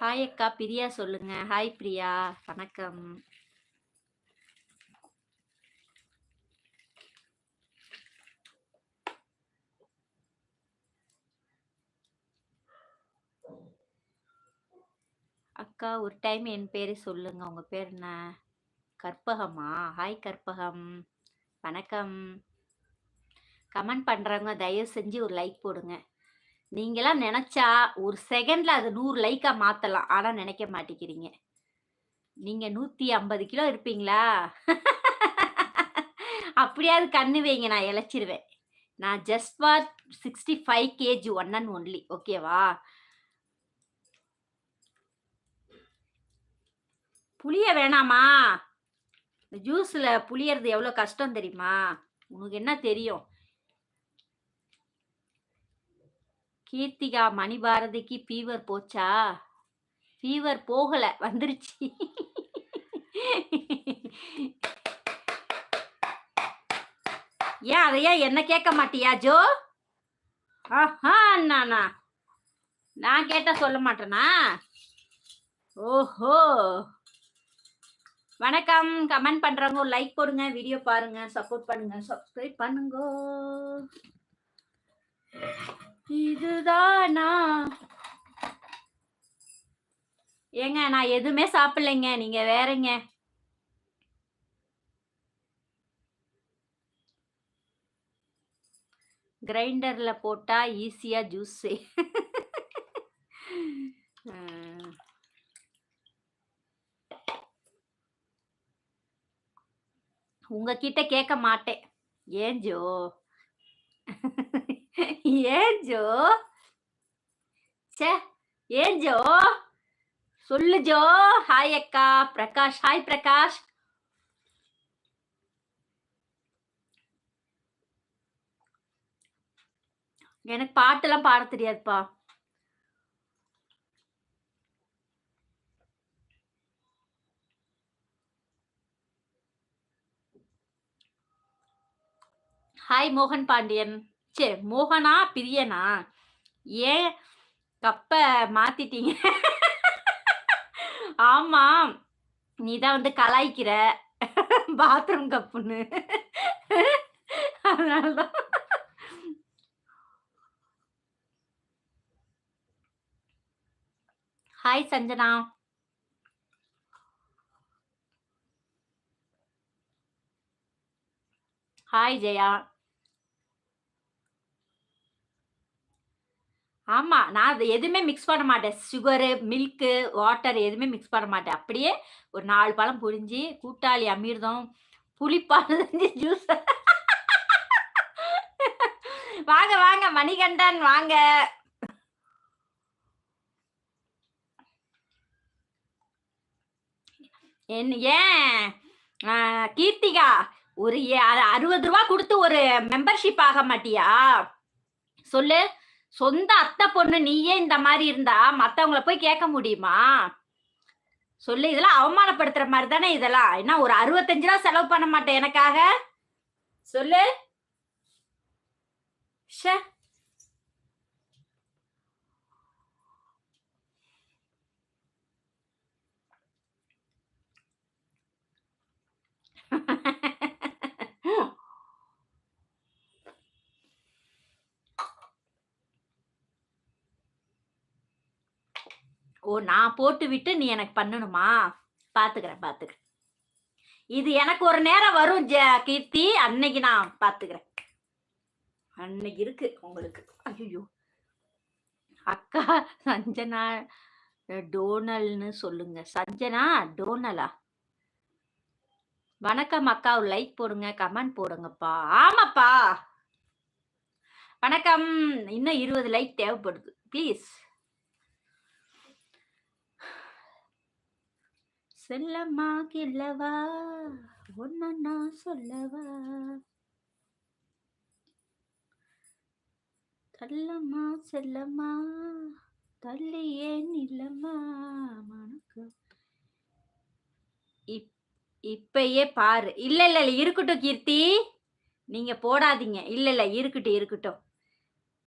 Hi அக்கா பிரியா சொல்லுங்க. Hi Priya வணக்கம். அக்கா ஒரு டைம் என் பேர் சொல்லுங்க. உங்க பேர் என்ன? கற்பகமா? ஹாய் கற்பகம். வணக்கம். கமெண்ட் பண்றவங்க தயவு செஞ்சு ஒரு லைக் போடுங்க. நீங்களாம் நினைச்சா ஒரு செகண்ட்ல அது நூறு லைக்கா மாத்தலாம். ஆனா நினைக்க மாட்டேங்கிறீங்க. நீங்க நூத்தி ஐம்பது கிலோ இருப்பீங்களா? அப்படியாவது கண்ணு வைங்க நான் இழைச்சிருவேன். நான் just for sixty five KG one and only ஓகேவா புளிய வேணாமா? ஜூஸ்ல புளியறது எவ்வளோ கஷ்டம் தெரியுமா? உனக்கு என்ன தெரியும்? கீர்த்திகா மணிபாரதிக்கு ஃபீவர் போச்சா? ஃபீவர் போகலை வந்துருச்சு. ஏன் அதையா என்ன கேட்க மாட்டியா ஜோ? ஆஹா அண்ணாண்ணா. நான் கேட்டா சொல்ல மாட்டேனா? ஓஹோ. வணக்கம். கமெண்ட் பண்றவங்க ஒரு லைக் போடுங்க வீடியோ பாருங்க சப்போர்ட் பண்ணுங்க சப்ஸ்கிரைப் பண்ணுங்க. இதுதானா? ஏங்க நான் எதுவுமே சாப்பிடலைங்க. நீங்க வேறங்க. கிரைண்டர்ல போட்டா ஈஸியா ஜூஸ். உங்ககிட்ட கேட்க மாட்டேன். ஏன் ஜோ? ஏ ஜோ ச்சே ஏ ஜோ சொல்லு ஜோ. ஹாய் அக்கா பிரகாஷ். ஹாய் பிரகாஷ். எனக்கு பாட்டெல்லாம் பாட தெரியாதுப்பா. ஹாய் மோகன் பாண்டியன். சே மோகனா பிரியனா? ஏன் கப்ப மாத்திட்டீங்க. ஆமா நீ தான் வந்து கலாய்க்கிற. பாத்ரூம் கப்புன்னு. அதனாலதான் ஹாய் சஞ்சனா. ஹாய் ஜெயா. ஆமா நான் அது எதுவுமே மிக்ஸ் பண்ண மாட்டேன். சுகரு மில்க்கு வாட்டர் எதுவுமே மிக்ஸ் பண்ண மாட்டேன். அப்படியே ஒரு நாலு பழம் புரிஞ்சு கூட்டாளி அமிர்தம் புளிப்பால் ஜூஸ் வாங்க வாங்க மணிகண்டன் வாங்க. என்ன ஏன்? கீர்த்திகா ஒரு அறுபது ரூபா கொடுத்து ஒரு மெம்பர்ஷிப் ஆக மாட்டியா? சொல்லு. சொந்த அத்தை பொண்ணு நீயே இந்த மாதிரி இருந்தா மத்தவங்கள போய் கேட்க முடியுமா? சொல்லு இதெல்லாம் அவமானப்படுத்துற மாதிரி தானே இதெல்லாம். என்ன ஒரு அறுபத்தஞ்சு ரூபா செலவு பண்ண மாட்டேன் எனக்காக? சொல்லு. ஷே ஓ நான் போட்டு விட்டு நீ எனக்கு பண்ணணுமா? பாத்துக்கிறேன் பாத்துக்கிறேன். இது எனக்கு ஒரு நேரம் வரும் கீர்த்தி. அன்னைக்கு நான் பாத்துக்கிறேன். அன்னைக்கு இருக்கு உங்களுக்கு. ஐயோ அக்கா சஞ்சனா டோனல்னு சொல்லுங்க. சஞ்சனா டோனலா? வணக்கம் அக்கா ஒரு லைக் போடுங்க கமெண்ட் போடுங்கப்பா. ஆமாப்பா. வணக்கம். இன்னும் இருபது லைக் தேவைப்படுது. ப்ளீஸ். செல்லம்மா கில்லவா ஒன்னா சொல்லவா. தள்ளம்மா செல்லம்மா தள்ளி ஏன் இல்லம்மா மனக்கு இப் இப்பயே பாரு. இல்ல இல்ல இருக்கட்டும் கீர்த்தி. நீங்க போடாதீங்க. இல்ல இல்ல இருக்கட்டும் இருக்கட்டும்.